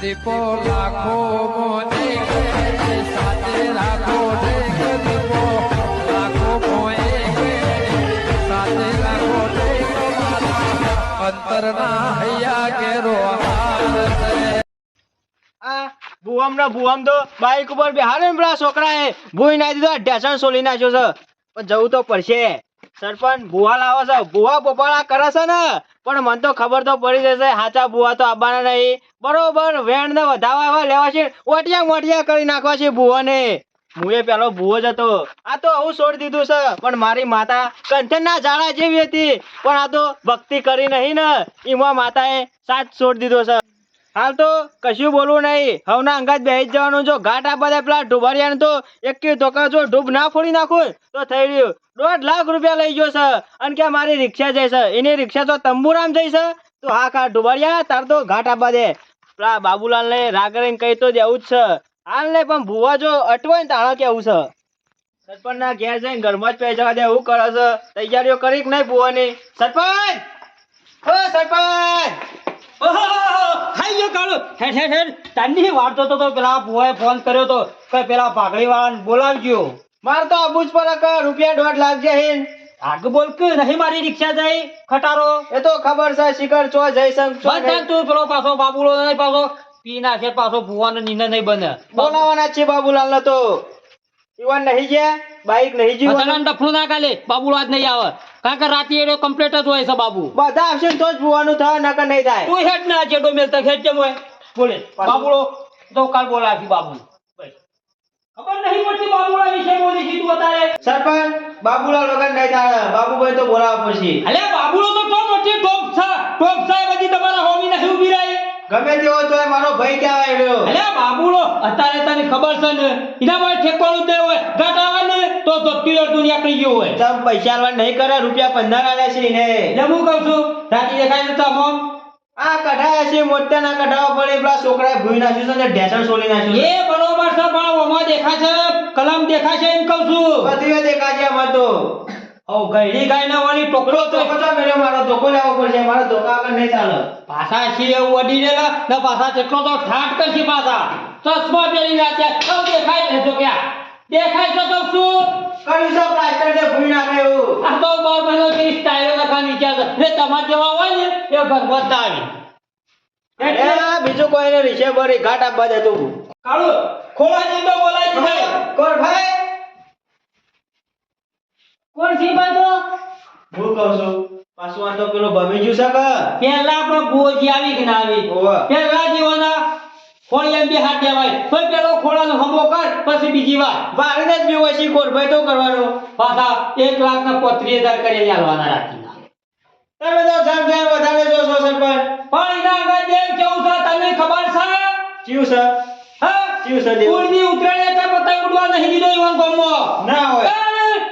દીપો લાખો મોને સાથે રાખો દીપો. લાખો મોએ તો બાઈક ઉપર બેહાડે ને પેલા ભૂઈ નાખી દીધો ઢેસણ સોલી નાખ્યો છે. પણ જવું તો પડશે. સરપંચ ભુવા લાવો છે, ભુવા પોપાળા કરે છે ને? પણ મને તો ખબર તો પડી જશે હાચા ભુવા તો આવવાના નહીં. બરોબર વેણ ને વધાવા લેવા છે, ઓટિયા મોટિયા કરી નાખવા છે ભુવાને હું એ પેલો ભુવો જ હતો. આ તો હું છોડી દીધું છે, પણ મારી માતા કંચનના ઝાડા જેવી હતી. પણ આ તો ભક્તિ કરી નહીં ને. એમાં માતાએ સાથ છોડી દીધો છે. હાલ તો કશું બોલવું નહીં. હવના અંગાત બેસી જવાનું જો. ઘાટ આ બધા પેલા ઢુભારિયાને તો એક ધોકા જો ઢૂબ ના ફોડી નાખું તો થઈ રહ્યું. દોઢ લાખ રૂપિયા લઈ ગયો છે. અને કે મારી રિક્ષા જાય છે? એની રિક્ષા તો તંબુરામ જઈ છે. તો હા કા ઢુભારિયા તાર તો ઘાટ આપવા દે પેલા બાબુલાલ ને રાગ રહીને કહી તો દેવું જ છે. હાલ ને પણ ભુવા જો અટવાય ને તાણા કેવું છે? સરપંચ ના ઘેર જઈને ઘરમાં જ પૈ જવા દે, એવું કરે છે. તૈયારીઓ કરી કે નહીં ભુવાની? સરપંચ! ઓ સરપંચ! હેઠ હેઠ હેઠ તારની વાળતો તો તો પેલા ભુવાએ ફોન કર્યો તો કે પેલા ભાગડી વાળાને બોલાવજો. માર તો આબુ પર રૂપિયા દોઢ લાખ જહીન આગ બોલ કે નહીં મારી રિક્ષા જાય ખટારો. એ તો ખબર છે શિખર છો જયસંગ છો તું પેલો પાછો બાબુલો નહીં પાછો પી નાખે પાછો ભુવાનો નીંદ નહીં બને. બોલાવાના છે બાબુલાલ ને તો. ઈવન નહીં ગયા બાઈક નહીં જીવન. બધાને ડફલું ના કાલે બાબુલો આજ નહીં આવે. કારણ કે રાતે એનો કમ્પ્લીટ જ હોય છે બાબુ. બધા આવશે તો જ ભુવાનું થાય નકર નહીં થાય. તું હેડ ના જેડો મેલતા હેડ કેમ હોય. બોલે બાબુલો તો કાલ બોલાવી બાબુ ખબર નહીં પડતી બાબુલા વિશે બોલી છે અત્યારે. સરપંચ બાબુલાલ વગર નહીં થાય. બાબુભાઈ તો બોલાવવા પછી અલે બાબુલો તો તો મોટી ટોપ છે ટોપ છે બધી તમારા હોમી નહીં ઊભી રહી. ગમે તેવો તો મારો ભાઈ ક્યાં આવ્યો? અલે બાબુલો અત્યારે તને ખબર છે ને એના માટે ઠેકવાનું દે હોય. ઘાટ આવે ને તો તો પિલર દુનિયા કરી ગયો હોય. તમ પૈસા નહીં કરે રૂપિયા 15 આલે છે ને એટલે હું કહું છું રાતી દેખાય તો મોમ આ કઢાયા છે મોટા ના કઢાવા પડે પેલા છોકરાએ ભૂઈ નાખ્યું છે ને ઢેસણ સોલી નાખ્યું છે એ બરોબર છે પણ ઓમાં દેખાય છે કલમ દેખાય છે એમ કહું છું બધું દેખાશે આમાં તો ઓ ગઈડી ગાય ના વાળી ટોકરો તો ધોકો મેરે મારો ધોકો લેવો પડશે મારો ધોકા આગળ નહીં ચાલે પાછા છે એવું વડી રેલા ને પાછા કેટલો તો ઠાટ કરશે પાછા ચશ્મા પહેરી રાખ્યા સૌ દેખાય ને જો ક્યાં દેખાય છે તો શું કર્યું છે પ્લાસ્ટર ને ભૂઈ નાખે એવું આ તો બહુ જેવી સ્ટાઈલો લખવાની ઇજાજત ને તમારે જેવા હોય ને એ ઘર બતાવી બીજું કોઈને રીશે ભરી ઘાટ આપવા દે તું. કાળુ ખોળા બોલાય છે ભાઈ. કોણ ભાઈ? કોણ છે ભાઈ હું કહું છું પાછું આ તો પેલો ભમી ગયું છે કે? પહેલા આપણો બોજી આવી કે ના આવી? ઓવે. પહેલા જીવના ખોળિયા બે હાથ દેવાય. તો પેલો ખોળાનો હમો કર પછી બીજી વાર. વાળીને જ બીવો છે કોણ ભાઈ તો કરવાનું. પાછા એક લાખ ના પોત્રીસ હજાર કરી આલવાના રાખીના તમે તો જેમ જેમ વધારે જોશો સરપંચ પણ. એના આગળ દેવ કેવું છે? તમને ખબર છે? ચિયું છે હા? ચિયું છે દેવ? કુળની ઉતરાયણ એટલે પતંગ ઉડવા નહીં દીધો ઈવન ગામમાં ના હોય.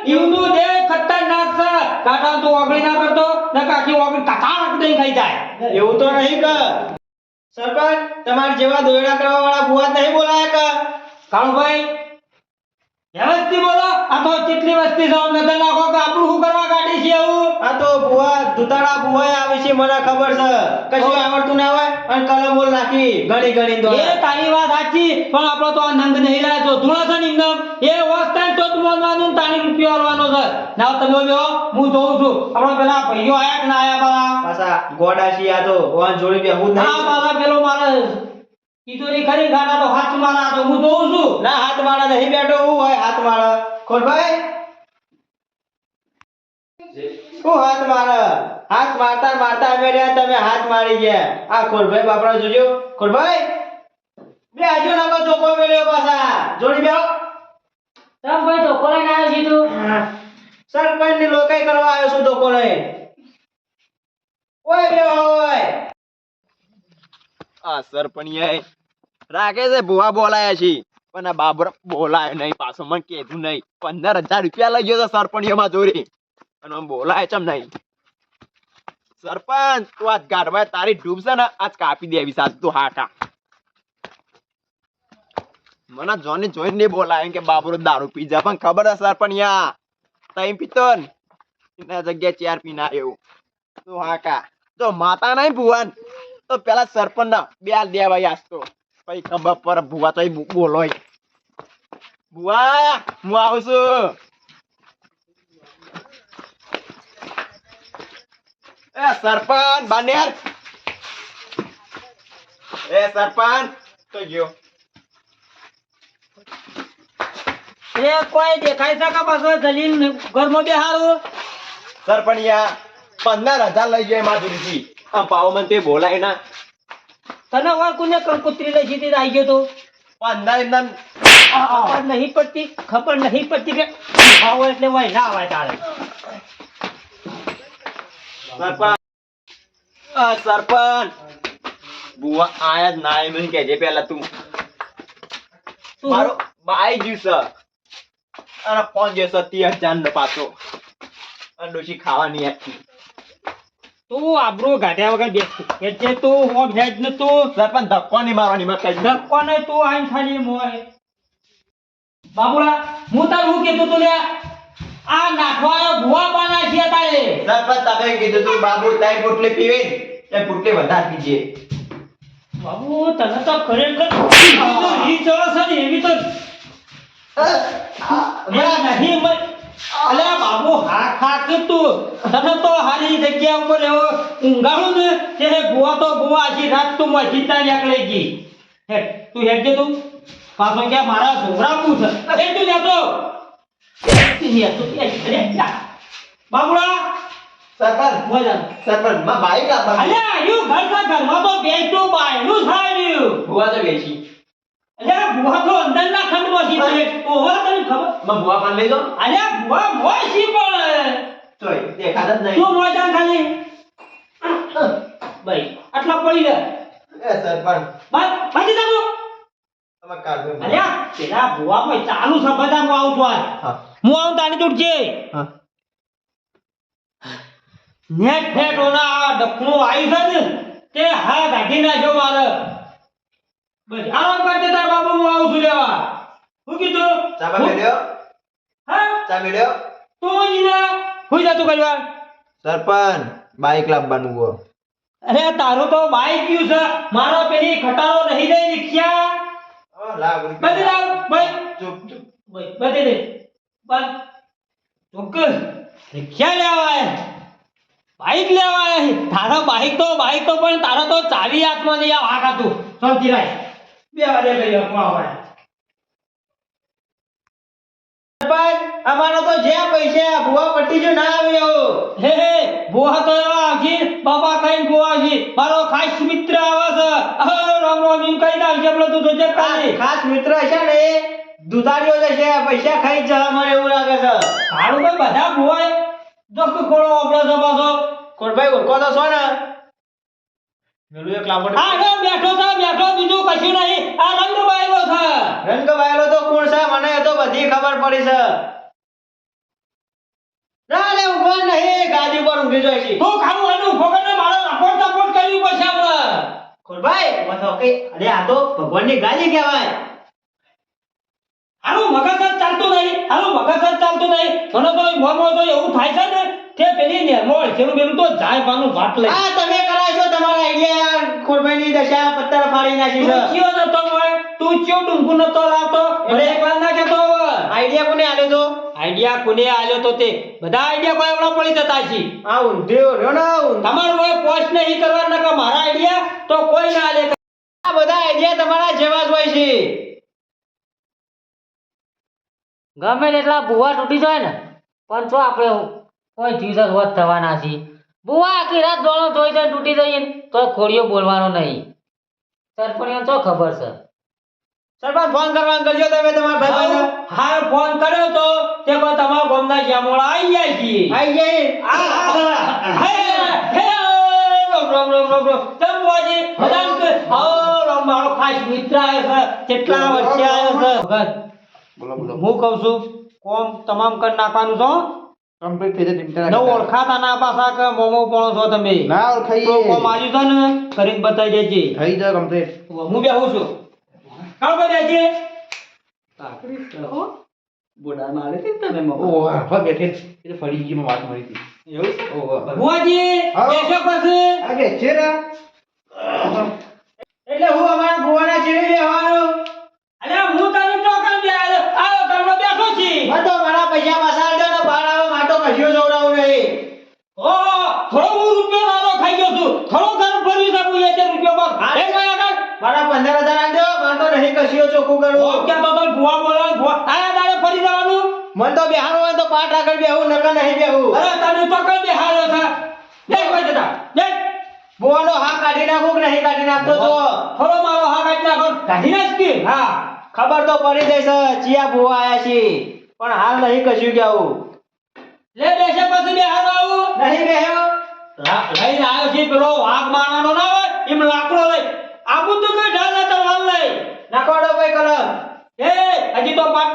ઈવનું દેહ ખતરનાક છે. કાકા તું ઓગળી ના કરતો ને કાકી ઓગળી કાકા દઈ ખાઈ જાય. એવું તો નહીં કે સરપંચ તમારા જેવા દોયડા કરવા વાળા બુઆ નહીં બોલાયા કે કાળુભાઈ વ્યવસ્થિત બોલો. આ તો કેટલી વસ્તી છે અમને તો નાખો કે આપણું શું કરવા કાઢી છે એવું આ તો બુઆ દુતાળા બુઆએ આવી છે મને ખબર છે. કશું આવડતું ના હોય? અને કલમ બોલ નાખી ઘણી ઘણી દો એ તારી વાત સાચી પણ આપણો તો આ નહીં લાય તો ધૂળો છે એ વસ્તાન તો બોલવાનું તાણી રૂપિયો આવવાનો છે. ના તમે બેહો હું જોઉં છું. આપણા પેલા ભાઈઓ આયા કે ના આયા બાલા પાછા ગોડા છે આ તો વાન જોડી બે હું આ બાલા પેલો મારે તિજોરી ખરી ગાડા તો હાથ મારા તો હું જોઉં છું. ના હાથ માળા નહીં બેઠો હું હોય હાથ માળા ખોલભાઈ શું હાથ મારે? હાથ મારતા મારતા અમે રહ્યા તમે હાથ મારી ગયા. આ ખોલભાઈ બાપરા જોજો. ખોરભાઈ બે હજુ નાખો ધોકો મેળ્યો પાછા. જોડી બેહો તમ ભાઈ તો લઈને આવ્યો છે તું. સરપંચની લોકાઈ કરવા આવ્યો છું ધોકો લઈ ઓય બે ઓય. આ સરપંચિયાએ રાખે છે ભુવા બોલાયા છે પણ આ બાબર બોલાય નહીં પાછો મને કીધું નહીં. પંદર હજાર રૂપિયા લઈ ગયો છે સરપંચીયામાં ચોરી અને બોલાય ચમ નહીં સરપંચ તું આજ ગાઢમાં તારી ડૂબશે ને આજ કાપી દેવી સાથ તું હાટા મને જોને જોઈને નહીં બોલાય કે બાબરો દારૂ પી જા પણ ખબર હશે સરપંચ યા તઈ પીતો ને એના જગ્યાએ ચાર પીના એવું તું હાકા જો માતા નહીં ભુવન તો પેલા સરપંચ ના બે દેવાય આસતો પછી ખબર પર ભુવા તો બોલો ભુવા હું આવું છું એ સરપંચ બાનેર એ સરપંચ તો ગયો. એ કોઈ દેખાય છે કે જલીન ઘરમાં બેહારું સરપંચ પંદર હજાર લઈ જાય માધુરીજી આ પાવો મને તે બોલાય ના. તને હવે કોને કંકુત્રી લઈ જીતી આવી ગયો તો? પંદર એમના ખબર નહીં પડતી ખબર નહીં પડતી કે આવો એટલે હોય ના આવે તારે. સરપંચ. આ સરપંચ. બુવા આયા જ ના એમ કહેજે પેલા તું. મારો બાઈ જ્યું સર. અને ફોન જે સતી હજાર નો પાછો. અને ડોશી ખાવાની આખી તું આબરૂ ગાંઠ્યા વગર બેસ. એટલે તું હોમ હેડ ને તું. સરપંચ ધક્કો નહીં મારવાની મત કઈ. ધક્કો નહીં તું આઈને ખાલી મોય. બાબુલા હું તાર હું કીધું તું લે આ નાખવાયો ભૂવા પાના છે તારે. સરપંચ તમે કીધું તું બાબુ તાઈ પોટલી પીવે તે પોટલી વધારે પીજે. બાબુ તને તો ખરેખર ઈ છે ને એવી તો મેં નહીં મત અલે બાબુ હા ખા કે તું. તને તો હારી જગ્યા ઉપર એવો ઊંઘાડું ને ત્યારે ગુવા તો ગુવા આખી રાત તું મસ્જિદ ના નીકળી ગઈ. હેડ તું હેડ કે તું. પાછો કે મારા છોકરા પૂછ એ તું જાતો બાબુડા! સરપંચ બોલન સરપંચમાં બાઈક આપવાનું અલ્યા યુ ઘર કા ઘરમાં તો બેસતું બાયનું થાયું ભુવા તો બેસી. અલ્યા બુવા તો અંદર ના ખંડમાં સી પડે ઓવા તને ખબર? માં ભુવા પણ લઈ લો. અલ્યા બુવા મોય સી પણ તોય દેખાતા જ નહીં. તું મોયદાન ખાલી? ભાઈ આટલા પડી ગયા. એ સરપંચ. બસ બાજી જાતો તમે કાઢો અલે પેલા બુવા કોઈ ચાલુ છે બધા હું આવું છું હા. હું આવું તાની તૂટજે નેટ નેટ ઓના આ ડખણું આવી છે ને તે હા કાઢી નાખ્યો મારે. બસ આરામ કરતે તાર બાબુ હું આવું છું લેવા. હું કીધું ચાબા મેળ્યો હા ચા મેળ્યો તું જીના હું જા તું કરવા સરપંચ બાઈક લાવવાનું હો અરે તારું તો બાઈક ક્યું છે. મારો પેલી ખટારો નહીં દે રિક્ષા લાવ બધી લાવ ભાઈ. ચૂપ ચૂપ. ભાઈ બધી દે. બસ ચોક્કસ રિક્ષા લેવા બાઈક લેવા તારો બાઈક તો બાઈક તો પણ તારો તો ચાવી હાથમાં લઈ આ વાઘ હતું સમજી રાખ બે વાગે લઈ આવે. અમારો તો જ્યાં પૈસા ભુવા પટ્ટી જો ના આવ્યો હે હે બુઆ તો એવા બાબા કઈ બુઆ આવશે મારો ખાસ મિત્ર આવે છે. કઈ નાખશે પેલો તું ખાસ મિત્ર છે ને દુધારીઓ જશે પૈસા ખાઈ જ જવા મને એવું લાગે છે. હારું ભાઈ બધા બુઆએ દોસ્ત કોળો વાપરો છે પાછો. ઓળખો તો છો ને? પેલું એક લાંબો આ જો બેઠો છે બેઠો બીજું કશું નહીં. આ રંગ છે. વાયેલો તો કોણ છે? મને તો બધી ખબર પડી છે. ના લે ઊંઘો નહીં. ગાડી પર ઊંઘી જાય છે. તું ખાવું એનું ફોગને મારો રપોટ રપોટ કરવી પડશે આપણે. કોટભાઈ મથો કે અરે આ તો ભગવાનની ગાદી કહેવાય. આનું મગજ ચાલતું નહીં. આનું મગજ ચાલતું નહીં. મને તો મોં મોં તો એવું થાય છે ને કે પેલી નેમોળ છેનું બેનું તો જાય પાનું ભાટ લઈ. આ તમે કરાશો તમારા આઈડિયા કોટભાઈની દશા પત્તર ફાડી નાખી તું છે ચિયો નતો હોય? તું કયો ડુંગુ નતો લાવતો? મને એક વાર ના કેતો આઈડિયા કોને આલ્યો તો? આઈડિયા કોને આલ્યો તો તે? બધા આઈડિયા કોઈ એવડા પડી જતા છે આ ઊંધ્યો રહ્યો ને તમારું કોઈ પોસ્ટ નહીં કરવાના કે મારા આઈડિયા તો કોઈ ના આલે. આ બધા આઈડિયા તમારા જેવા જ હોય છે. ગમે તેટલા ભૂવા તૂટી જાય ને પણ શું આપણે કોઈ જીવસ વધ થવાના છીએ. ભૂવા આખી રાત દોડો જોઈ જાય તૂટી જઈએ તો ખોડીઓ બોલવાનો નહીં. સરપંચ શું ખબર છે? સરપંચ ફોન કરવાનું કરજો તમે તમારા ભાઈ હા ફોન કર્યો તો તે કોઈ તમારા ગામના જામોળા આવી ગયા છીએ. આઈ જાય આ, હે, હે, રોમ રોમ રોમ રામ રામ. બુઆજી બધાને કે, આવો, રામ, મારો ખાસ મિત્ર આવ્યો છે કેટલા વર્ષે આવ્યો છે? ભગત બોલો બોલો. હું કહું છું કોમ તમામ કરી નાખવાનું છો? કમ્પ્લીટ થઈ જાય ન ઓળખાતા ના પાછા કે મોમો પણ છો તમે. ના ઓળખાઈ તો કોમ આવ્યું છે ને કરી બતાવી દેજે. થઈ જાય કમ્પ્લીટ હું બેહું છું. કામ કરી દેજે. બોડા મારે તે તને મો ઓ હા બેઠે એટલે ફરી ગઈ વાત મળી હતી. એવું ઓ બુઆજી બેસો પછી. આગે છે ને? એટલે હું અમારા ભુવાના જેવી લેવાનું અલ્યા હું તને ચોકન દે આવો તમને બેઠો છી મને તો મારા પૈસા પાછા આલજો ને બહાર આવો માટો કશીઓ જોવડાવું નહીં ઓ થોડો હું રૂપિયો નાનો ખાઈ ગયો છું થોડો ઘર ફરી શકું એ તે રૂપિયો બસ હા. એ કઈ આગળ મારા પંદર હજાર આલજો તો કશીઓ ચોખ્ખું કરવું? તો તને ભુવા બોલા ભુવા. આયા દાડે ફરી જવાનું? મન તો બિહારો હોય તો પાટ આગળ બેહું નકર નહીં બેહું. અરે તને ચોકન દે હારો થા દેખ કોઈ જતા. દેખ ભુવાનો હા કાઢી નાખું કે નહીં કાઢી નાખતો તો? થોડો મારો હા કાઢી નાખો. કાઢી નાખતી કે? હા. ખબર તો પડી જશે ચિયા ભુવા આયા છે. પણ હાલ નહીં કશું કેવું લે દેશે પછી બે હાલો આવું. નહીં બેહ્યો? લા- લઈને આવ્યો છે પેલો વાઘ મારવાનો ના હોય એમ લાકડો લઈ. આબુ તો કઈ ઢાલ ના તલવાર લઈ નકોડો ભાઈ કર એ હજી તો પાક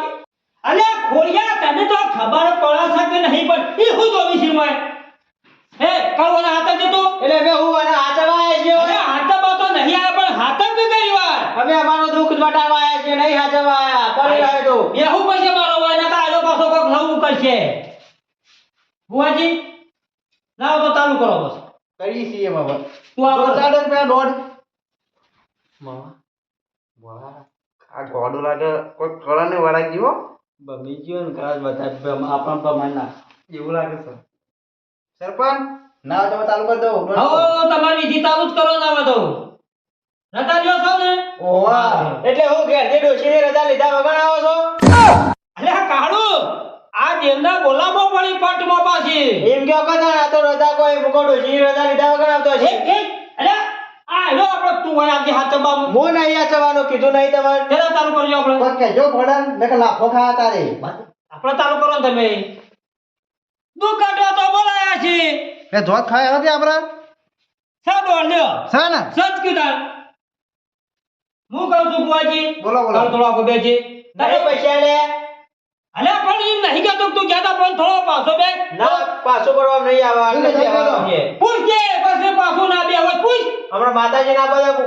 અલે ખોળિયા તને તો ખબર પડે છે કે નહીં પણ એ હું તો વિશે મોય હે કરવાના હાથ જ તો એટલે મે હું અને આચરવા આવ્યા અરે હાથમાં તો નહીં આવે પણ હાથ કે કરી વાર અમે અમારો દુઃખ મટાડવા આવ્યા છે નહીં હાચરવા આયા પડી આવે તો? એ હું પછી મારો હોય ને કાયદો પાછો કોક નવું કરશે. બુવાજી લાવો તો ચાલુ કરો બસ. કરી છીએ બાબા તું આ. ચાર રૂપિયા દોઢ આ ગોડું લાગે કોઈ કળા ને વળાઈ ગયો બમી ગયો ને કદાચ બધા. આપણા પ્રમાણના એવું લાગે છે. સરપંચ? ના તમે ચાલુ કરી દો. હો તમારી વિધિ ચાલુ જ કરો ના બધો. રજા લ્યો છો ને? ઓવા એટલે હું ઘેરથી ડોશીની રજા લીધા વગર આવો છો? અલે કાળુ આ દેવના બોલાબો પડી પટમાં પાછી. એમ કે કદા આ તો રજા કોઈ મૂકો ડોશીની રજા લીધા વગર આવતો છે આ લો આપણે તું વળી આજે હાથ ચબાવું નહીં નહીં ચવાનો કીધું નહીં તમારે. તેના ચાલુ કરજો આપણે પણ કહેજો ફોડન મેં કે લાફો ખાયા તારે. આપણે ચાલુ કરો ને તમે. દુ કાઢો તો બોલાયા છે. એ ધોત ખાયા હતી સા સાડો લ્યો સા ના? સચ કીધા હું કહું છું બુઆજી બોલો, બોલો. થોડો આખો બેજી તારે પૈસા લે. અલે પણ એમ નહીં કહેતો કે તું કહેતા પણ થોડો પાછો બે. ના પાછો પડવા નહીં આવે આગળ બેહવાનું છે. પૂછ કે પછી પાછો ના બે હવે પૂછ. હમણાં માતાજી ના બધા છે.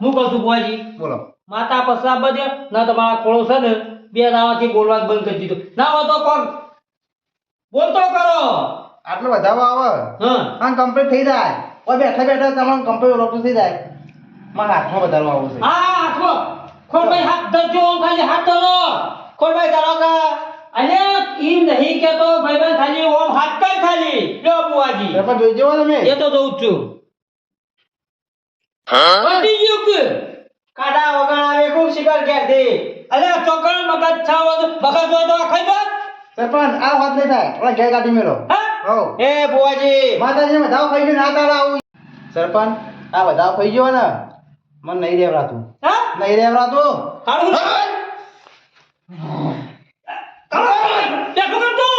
હું કહું છું બુઆજી બોલો. માતા પસા બધે ના તમારા ખોળો છે ને બે દાવાથી બોલવા બંધ કરી દીધું. ના હો તો કોણ? બોલતો કરો. આટલો વધારો આવે. હા. આમ કમ્પ્લીટ થઈ જાય. ઓય બેઠા બેઠા તમારું કમ્પ્લીટ રોટું થઈ જાય. મારા હાથમાં વધારો આવું છે. હા હાથમાં. ખોલભાઈ હાથ ધરજો ખાલી હાથ ધરો. ખોલભાઈ તારો કા અરે ઈ નહીં કેતો ભાઈબંધ ખાલી ઓમ હાથ કર ખાલી. લ્યો બુઆજી. પણ જોઈ જવો તમે એ તો જોઉં જ છું. પતી ગયું કે? કાડા વગણ આવે ખૂબ શિકાર ક્યારથી અરે ચોકડ મગજ છાવ મગજ હોય તો ખાઈ દો સરપંચ આ વાત નહીં થાય. ઓલા ઘેર કાઢી મેળો. હા? એ બુવાજી માતાજી વધાવ ખાઈ ગયો ના તારા આવું. સરપંચ આ બધા ખાઈ ગયો ને? મને નહીં રેવરાતું હા? નહીં રેવરાતું કાઢું દેખો તું તો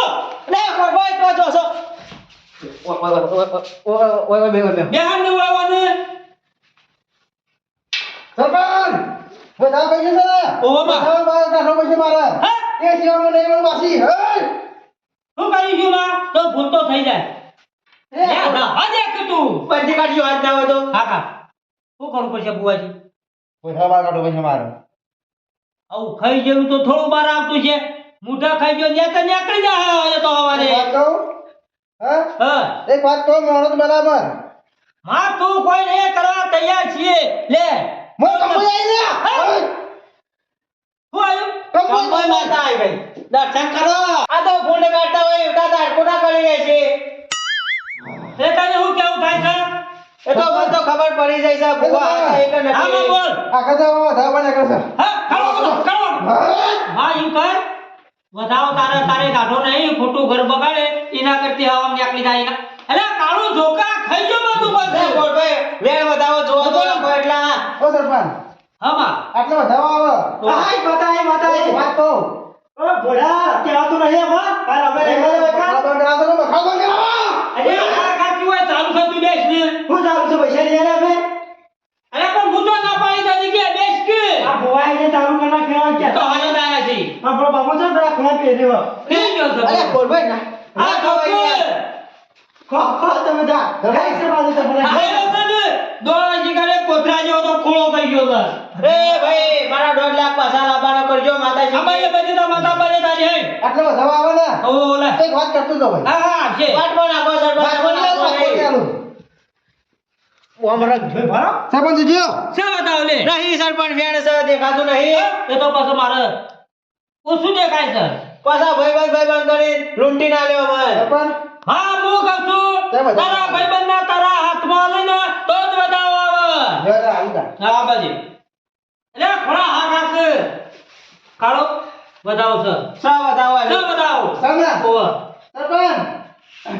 ઓય ઓય ઓય બે ને ઉડાવવાનું સરપંચ વધાવ ખાઈ છે બાર કાઢો મારે હા એ હે કરી ગયું માં તો ભૂલ તો થઈ જાય લે હા દેખ તું હાથ ના હોય તો હા કા શું કરવું પડશે બુઆજી વધાવ બાર કાઢો પછી મારે આવું ખાઈ જેવું તો થોડું બહાર આવતું છે મુઠા ખાઈ ગયો ત્યાં તો નીકળી જાય એ તો હવારે. એક વાત કહું? હા? હા. એક વાત કહું મારો બરાબર? માં તું કોઈ નહીં કરવા તૈયાર છીએ. લે. મોય કંપની આવી જા હા. આવ્યું? કંપની માતા આવી ગઈ. દર્શન કરો. આ તો ફોન કાઢતા હોય ઉઠા તાડકોટા કરી રહે છે. એ તને શું કેવું થાય છે? એ તો મને તો ખબર પડી જાય છે ભૂવા હતા એક આમાં હા બોલ. આ તો વધાવ બને કરશે હા કરો કરો હા. એમ કર. વધાવો તારે તારે કાઢો નહીં ખોટું ઘર બગાડે એના કરતી હવા નીકળી જાય અરે કાળું જોકા ખાઈ ગયો બધું બધું ભાઈ વેળ વધાવો જો તો એટલા ઓ સરપંચ. હા માં આટલો વધાવો આવે. હાય માતા બતાય માતા હાય વાત તો ઓ ભોળા કેવા તો નહીં આમાં આ અમે બખાડો કરાવો તો બખાડો કરાવો અરે આ કાચું હોય ચાલુ થતું બેસ ને હું જાઉં છું પૈસા લઈ આલે અમે અરે પણ હું તો ના પાડી દીધી કે બેસ કે આ ભોવા એને ચાલુ કરના કેવા કે તો હાલો દાયા છે આપણો બાપુ છે પહેર્યો નહીં ગયો છે અરે ના આ તમે જા છે બાજુ તો ભલે. આયો છે ને. દોડા જીગાડે જેવો તો ખોળો થઈ ગયો છે. એ ભાઈ મારા દોઢ લાખ પાછા લાવવાનો કરજો માતાજી. અમારે બધી તો માતા બને તારી હે. આટલો વધાવો આવે ને? ઓ લે. એક વાત કરતો તો ભાઈ હા હા છે વાટમાં નાખો સરપંચ વાટમાં નાખો નહીં. ઓમરક જોઈ ભરો. સરપંચ જીઓ. શા બતાવો નહીં સરપંચ વેણ છે દેખાતું નહીં. એ તો પછી મારે. ઓછું દેખાય છે? પાછા ભાઈબંધ ભાઈબંધ કરી લૂંટી ના લ્યો મને સરપંચ હા હું કહું છું તારા ભાઈબંધ તારા તારા હાથમાં લઈને તો જ બતાવો આવે. હા બાજી. એટલે ખોળા હાથ હાથ. કાળો બતાવો સર સા બતાવો શું બતાવો સામના ઓવા સરપંચ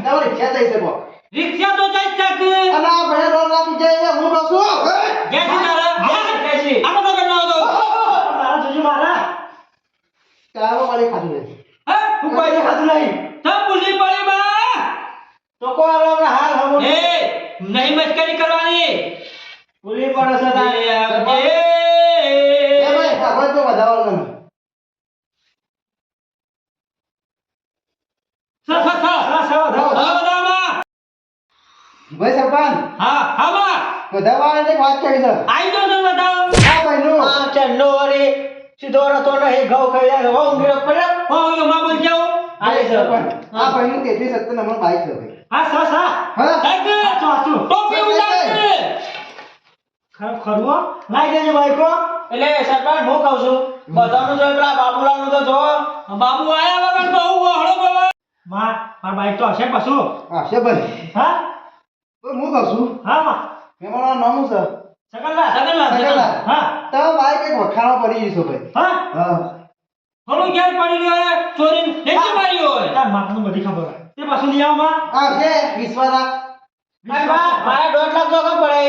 તમારી ઈચ્છા થઈ શકો રિક્ષા તો જાય ચાક અને આ ભાઈ રોડ લાગી જાય હું કહું છું ગેસી તારા ગેસી. આ તો કરનો હતો. મારા જોજો મારા. ચાલો મારી ખાધું નથી હા હું કોઈ ખાતું નહીં. તો પુલી પડી બા. તો કો આલો હાલ હમો એ નહીં મસ્કરી કરવાની. ભૂલી પડે છે તારે. એ એ. ભાઈ આપણે તો વધારવાનું નથી. સ સ સ. સા સા બતાવો. હા ભાઈ સરપંચ હા હા બા. વધારવાની વાત કરી છે. આઈ જો તો બતાવો આ ભાઈનું આ ચન્નો વળી સીધો રતો નહીં ઘઉં ખાઈ જાય ઘઉં ઊંઘી પડે હો યો માં બોલ જાઓ આલે સરપંચ આ ભાઈનું તેત્રીસ સત્તર નંબર બાઈક છે ભાઈ. હા સા સા. હા. સાહેબ ટોપી ઉડાડે ખર- ખરવો લાઈ દેજો બાઈકો એટલે સરપંચ હું કહું છું? બધાનું જો પેલા બાબુલાલનું તો જો બાબુ આયા વગર તો હું હળો બોલો માં મારા બાઈક તો હશે પાછું. હા છે ભાઈ. હા? હું કહું છું. હા માં. મેમાનું નામ શું હા. તો વખાણો પડી ગઈ ભાઈ હા? હા. થોડું ઘેર પડી ગયો હોય ચોરી નથી મારી હોય. તાર માથાનું બધી ખબર તે પાછું લઈ આવો માં. આ છે વિશ્વાના અરે બા, દોઢ લાખ તો પડે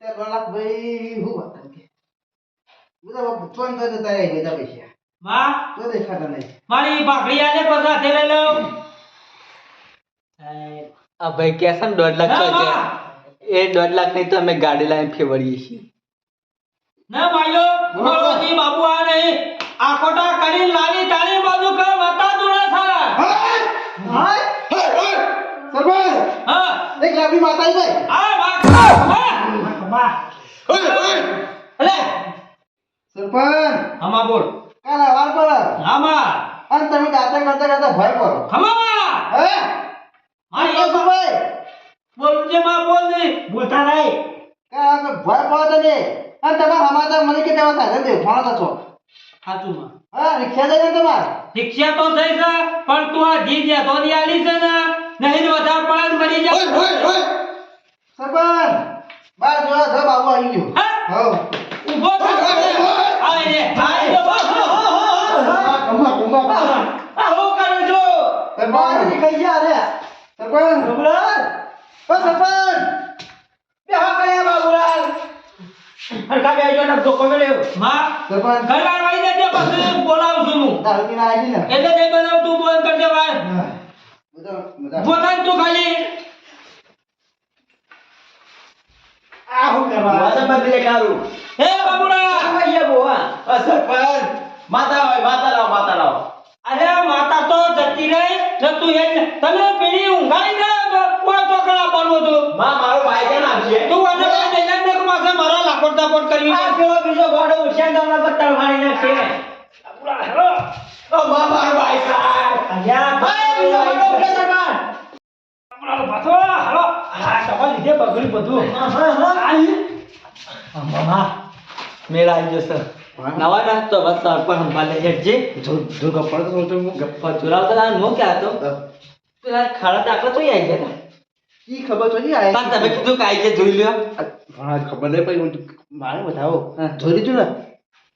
તે કલાક ભાઈ હું વાત કે બધા ફોન તો જતા રહે બધા પૈસા. માં. તો દેખાતા નહીં. મારી ભાખડી આલે પર સાથે લઉં. આ ભાઈ કેસન દોઢ લાખ તો છે. એ દોઢ લાખની તો અમે ગાડી લાવીને ફેવડીએ છીએ. ના ભાઈઓ બોલોજી બાબુ આ નહીં. આ કોટા કરી લાલી તાળી બાજુ કર બતા દુડા થા સરપંચ હા એક લાભી માતાઈ ભાઈ આ ભાગ હા? બા અલે સરપંચ હમા બોલ. કાલા વાર પર હમા અને તમે ગાતા ગાતા ગાતા ભય કરો. હમા હે મારી આ શું ભાઈ બોલ જે માં બોલ દે બોલતા નહીં. ભય પડો તમે અને તમે સમાચાર મને કે તેવા સાધન દે ફોન થતો સાચું માં હા રિક્ષા જઈને તમાર. રિક્ષા તો થઈ છે પણ તું આ જી જે ધોની આલી છે ને નહીં ને વધારે પડાન મરી જાય સરપંચ બાર જોવા ઘર બાબુ આવી ગયો. હા? ઊભો થા. આય આય રે બાબુ કમા કમા આ હો કરું જો સરપંચ. કઈ જા રે. સરપંચ. સરપંચ ઓ સરપંચ. બે હા કર્યા બાબુલાલ હરખા બે જો ધોકો મેલ્યો માં ઘરવાર વાળી દેજે પછી બોલાવું છું હું. દારૂ પીને આવી ને? એટલે તે બનાવ તું બોલ કરજે ભાઈ હા. બધા બધા પોતા તું ખાલી. આ હું કરવા વાસણ બદલે કારું. હે બાબુડા અહીંયા બોવા આ સરપંચ. માતા હોય માતા લાવો માતા લાવો. અરે માતા તો જતી રહી ને તું એ તમે પેલી ઊંઘાઈ દે તો કોઈ ચોકડા પડવું તું માં મારો ભાઈ કેમ આવશે તું અને કઈ દઈ ને કે મારા લાખોડ તાપોડ કરવી આ પેલો બીજો ગોડો ઉછેર તમને પત્તર મારી નાખશે બાબુલાલ હેલો ઓ માં મારો ભાઈ સાહેબ. અહીંયા ભાઈ બીજો ગોડો ઉછેર સરપંચ બાબુલાલ પાછો હેલો. આ તમારે લીધે બગડ્યું બધું. હા હા હા. મામા. મેળ આવી જશે. નવા ના તો બસ સરપંચ સંભાળે છે. જો જો કપડ તો ગપ્પા ચુરાવતા. હું ક્યાં હતો પેલા ખાડા દાખલા તો આવી ગયા ઈ ખબર તો નહીં તમે કીધું કે આવી જાય જોઈ લ્યો. હા ખબર નહીં પડી હું મારે બતાવો. જોઈ લીધું ને?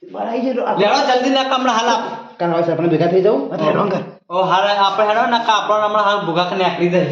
બહાર આવી જાય લેડો જલ્દી ના હમણાં હાલ આપ. કાન વાળા આપણે ભેગા થઈ જાઉં. ઓ હારે આપણે હેડો ના કાપડ હમણાં હાલ ભૂગા કરીને આકરી દે.